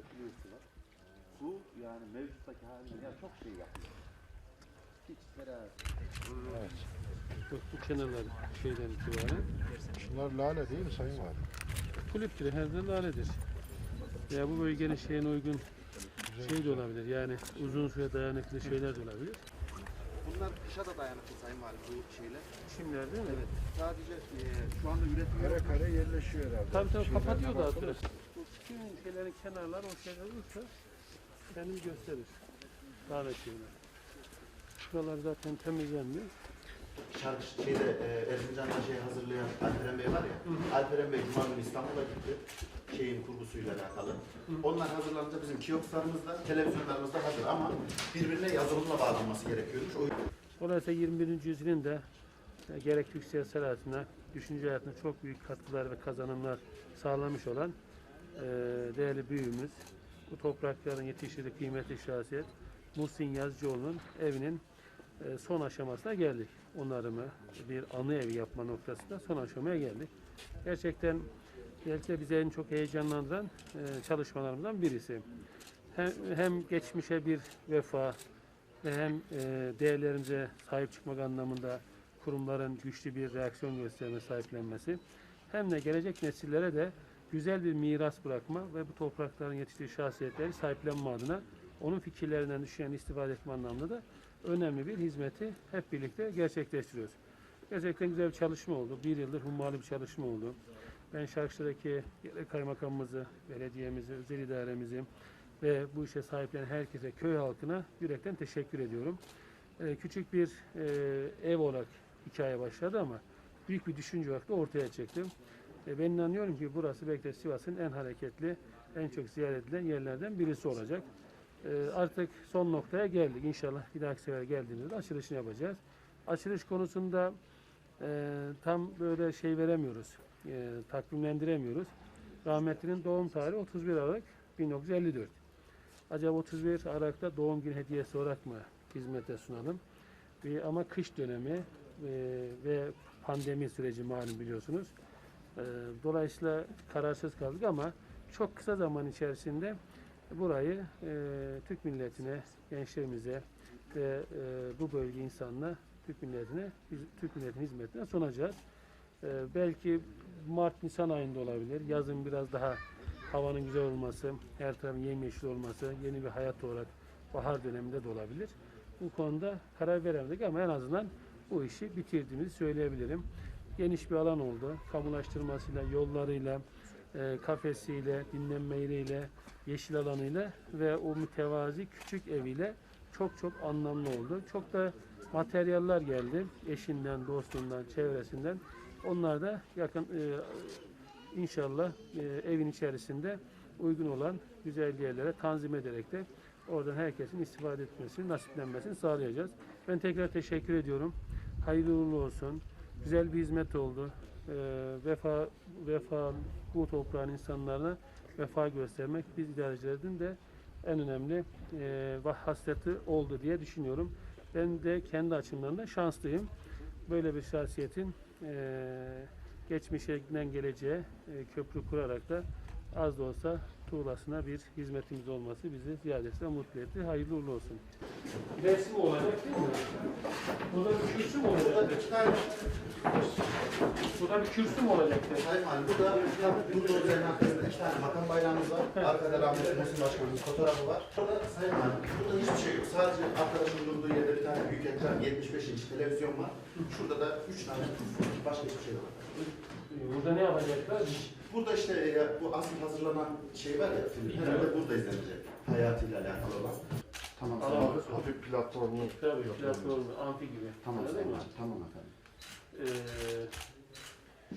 var. Bu yani mevcuttaki haline ya çok şey yapıyor. Hiç teras. Bak bu kenarlar şeyden itibaren Bunlar lale değil mi Sayın Valim? kulüptür, her zaman laledir. Ya bu bölgenin şeyine uygun şey de olabilir. Yani uzun süre dayanıklı şeyler de olabilir. Bunlar kışa da dayanıklı sayın valim bu şeyler. Çimler değil mi? Evet. Sadece e, şu anda üretim Kare kare yerleşiyor herhalde. Tabii tabii kapatıyor da bakılır. Bütün şeylerin kenarları o şeyler olursa kendini gösterir. Davet şeyler. Şuralar zaten temizlenmiyor. Şarkı şeyde e, Erzincan'da şey hazırlayan Alperen Bey var ya. Alperen Bey Cuma günü İstanbul'a gitti. Şeyin kurgusuyla alakalı. Onlar hazırlanınca bizim kiosklarımızda, televizyonlarımızda hazır ama birbirine yazılımla bağlanması gerekiyormuş. O Orası 21. yüzyılın da e, gerek yüksek sanatına, düşünce hayatına çok büyük katkılar ve kazanımlar sağlamış olan e, değerli büyüğümüz, bu toprakların yetiştirdiği kıymetli şahsiyet Muhsin Yazıcıoğlu'nun evinin e, son aşamasına geldik. Onarımı, bir anı evi yapma noktasında son aşamaya geldik. Gerçekten belki de bizi en çok heyecanlandıran e, çalışmalarımızdan birisi. Hem, hem geçmişe bir vefa, ve hem e, değerlerimize sahip çıkmak anlamında kurumların güçlü bir reaksiyon gösterme sahiplenmesi hem de gelecek nesillere de güzel bir miras bırakma ve bu toprakların yetiştiği şahsiyetleri sahiplenme adına onun fikirlerinden düşen istifade etme anlamında da önemli bir hizmeti hep birlikte gerçekleştiriyoruz. Gerçekten güzel bir çalışma oldu. Bir yıldır hummalı bir çalışma oldu. Ben Şarkışla'daki gerek kaymakamımızı, belediyemizi, özel idaremizi, ve bu işe sahiplenen herkese, köy halkına yürekten teşekkür ediyorum. Ee, küçük bir e, ev olarak hikaye başladı ama büyük bir düşünce olarak da ortaya çıktı. E, ben inanıyorum ki burası belki de Sivas'ın en hareketli, en çok ziyaret edilen yerlerden birisi olacak. E, artık son noktaya geldik. İnşallah bir dahaki sefer geldiğimizde açılışını yapacağız. Açılış konusunda e, tam böyle şey veremiyoruz, e, takvimlendiremiyoruz. Rahmetlinin doğum tarihi 31 Aralık 1954. Acaba 31 Aralık'ta doğum günü hediyesi olarak mı hizmete sunalım? Ve, ama kış dönemi e, ve pandemi süreci malum biliyorsunuz. E, dolayısıyla kararsız kaldık ama çok kısa zaman içerisinde burayı e, Türk milletine, gençlerimize ve e, bu bölge insanına, Türk milletine, Türk milletinin hizmetine sunacağız. E, belki Mart-Nisan ayında olabilir. Yazın biraz daha havanın güzel olması, her tarafın yemyeşil olması, yeni bir hayat olarak bahar döneminde de olabilir. Bu konuda karar veremedik ama en azından bu işi bitirdiğimizi söyleyebilirim. Geniş bir alan oldu. Kamulaştırmasıyla, yollarıyla, e, kafesiyle, dinlenme yeriyle, yeşil alanıyla ve o mütevazi küçük eviyle çok çok anlamlı oldu. Çok da materyaller geldi. Eşinden, dostundan, çevresinden. Onlar da yakın e, inşallah e, evin içerisinde uygun olan güzel yerlere tanzim ederek de oradan herkesin istifade etmesini, nasiplenmesini sağlayacağız. Ben tekrar teşekkür ediyorum. Hayırlı uğurlu olsun. Güzel bir hizmet oldu. E, vefa, vefa, bu toprağın insanlarına vefa göstermek biz idarecilerin de en önemli e, hasreti oldu diye düşünüyorum. Ben de kendi açımdan da şanslıyım. Böyle bir şahsiyetin e, geçmişinden geleceğe e, köprü kurarak da az da olsa tuğlasına bir hizmetimiz olması bizi ziyadesiyle mutlu etti. Hayırlı uğurlu olsun. Resim olacak değil mi? Burada bir mü olacak? Burada iki tane Burada bir kürsü mü olacak? Sayın Valim, burada burada üzerine arkasında iki tane makam bayrağımız var. Arkada rahmetli Muhsin Başkanımızın fotoğrafı var. Burada Sayın Valim, burada hiçbir şey yok. Sadece arkadaşın durduğu yerde bir tane büyük ekran, 75 inç televizyon var. Şurada da üç tane başka hiçbir şey yok. Burada ne yapacaklar? Burada işte ya, bu asıl hazırlanan şey var ya film, herhalde burada izlenecek. Hayatıyla alakalı olan. Tamam, Tamam. tamam. Hafif platformu. Tabii, platform, amfi gibi. Tamam? Valim, tamam efendim. Ee,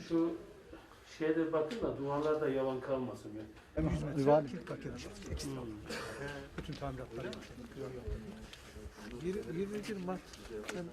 şu şeyde bakın da duvarlar da yalan kalmasın. Yani. Hizmet kilit paket ekstra. Bütün tamiratları başladık. 21 Mart'tan